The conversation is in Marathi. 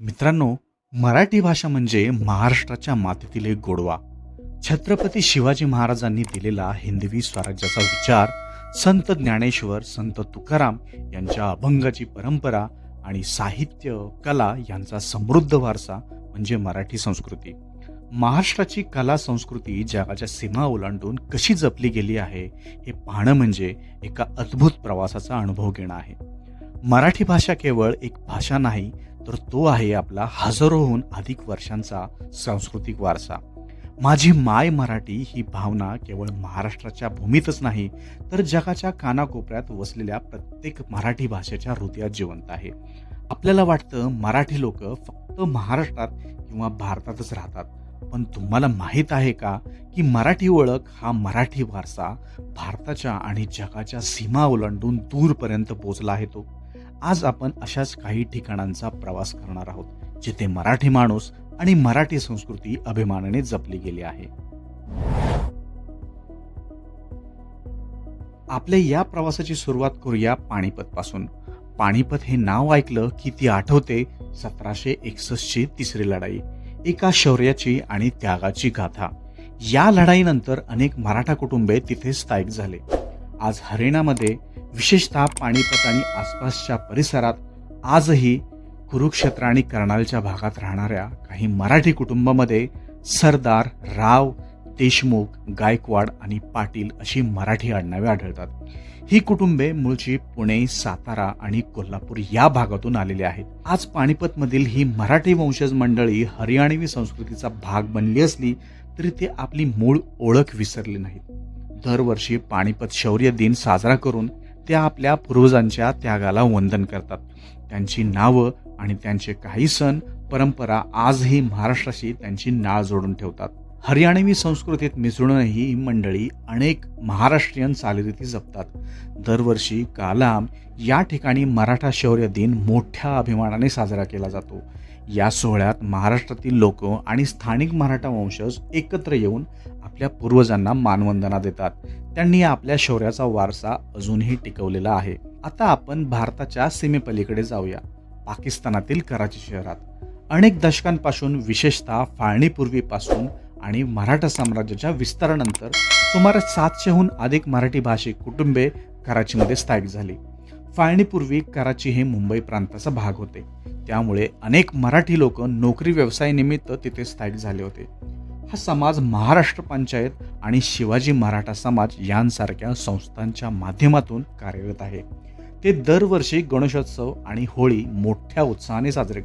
मित्रांनो मराठी भाषा म्हणजे महाराष्ट्राच्या मातीतील एक गोडवा. छत्रपती शिवाजी महाराजांनी दिलेला हिंदवी स्वराज्याचा विचार संत ज्ञानेश्वर संत तुकाराम यांच्या अभंगाची परंपरा आणि साहित्य कला यांचा समृद्ध वारसा म्हणजे मराठी संस्कृती. महाराष्ट्राची कला संस्कृती जगाच्या सीमा ओलांडून कशी जपली गेली आहे हे पाहणं म्हणजे एका अद्भुत प्रवासाचा अनुभव घेणं आहे. मराठी भाषा केवळ एक भाषा नाही तर तो आहे आपला हजारोहून अधिक वर्षांचा सांस्कृतिक वारसा. माझी माय मराठी ही भावना केवळ महाराष्ट्राच्या भूमीतच नाही तर जगाच्या कानाकोपऱ्यात वसलेल्या प्रत्येक मराठी भाषेच्या हृदयात जिवंत आहे. आपल्याला वाटतं मराठी लोक फक्त महाराष्ट्रात किंवा भारतातच राहतात पण तुम्हाला माहीत आहे का की मराठी ओळख हा मराठी वारसा भारताच्या आणि जगाच्या सीमा ओलांडून दूरपर्यंत पोचला आहे तो? आज आपण अशाच काही ठिकाणांचा प्रवास करणार आहोत जिथे मराठी माणूस आणि मराठी संस्कृती अभिमानाने जपली गेली आहे. आपल्या या प्रवासाची सुरुवात करूया पाणीपत पासून पाणीपत हे नाव ऐकलं की ती आठवते सतराशे एकसष्टची तिसरी लढाई एका शौर्याची आणि त्यागाची गाथा. या लढाईनंतर अनेक मराठा कुटुंबे तिथे स्थायिक झाले. आज हरियाणामध्ये विशेषतः पाणीपत आणि आसपासच्या परिसरात आजही कुरुक्षेत्र आणि कर्नालच्या भागात राहणाऱ्या काही मराठी कुटुंबामध्ये सरदार राव देशमुख गायकवाड आणि पाटील अशी मराठी आडनावे आढळतात. ही कुटुंबे मूळची पुणे सातारा आणि कोल्हापूर या भागातून आलेली आहेत. आज पाणीपतमधील ही मराठी वंशज मंडळी हरियाणवी संस्कृतीचा भाग बनली असली तरी ते आपली मूळ ओळख विसरली नाहीत. दरवर्षी पाणीपत शौर्य दिन साजरा करून त्या आपल्या पूर्वजांच्या त्यागाला वंदन करतात. त्यांची नावं आणि त्यांचे काही सण परंपरा आजही महाराष्ट्राशी त्यांची नाळ जोडून ठेवतात. हरियाणवी संस्कृतीत मिसळूनही ही मंडळी अनेक महाराष्ट्रीयन चालीरीती जपतात. दरवर्षी कालाम या ठिकाणी मराठा शौर्य दिन मोठ्या अभिमानाने साजरा केला जातो. या सोहळ्यात महाराष्ट्रातील लोक आणि स्थानिक मराठा वंशज एकत्र येऊन आपल्या पूर्वजांना मानवंदना देतात. त्यांनी आपल्या शौर्याचा वारसा अजूनही टिकवलेला आहे. आता आपण भारताच्या सीमेपलीकडे जाऊया पाकिस्तानातील कराची शहरात. अनेक दशकांपासून विशेषतः फाळणीपूर्वीपासून आणि मराठा साम्राज्याच्या विस्तारानंतर सुमारे सातशेहून अधिक मराठी भाषिक कुटुंबे कराचीमध्ये स्थायिक झाली. फाळणीपूर्वी कराची हे मुंबई प्रांताचा भाग होते. त्यामुळे अनेक मराठी लोक नोकरी व्यवसायानिमित्त तिथे स्थायिक झाले होते. हा समाज महाराष्ट्र पंचायत आणि शिवाजी मराठा समाज यांसारख्या संस्थांच्या माध्यमातून कार्यरत आहे. ते दरवर्षी गणेशोत्सव आणि होळी मोठ्या उत्साहाने साजरे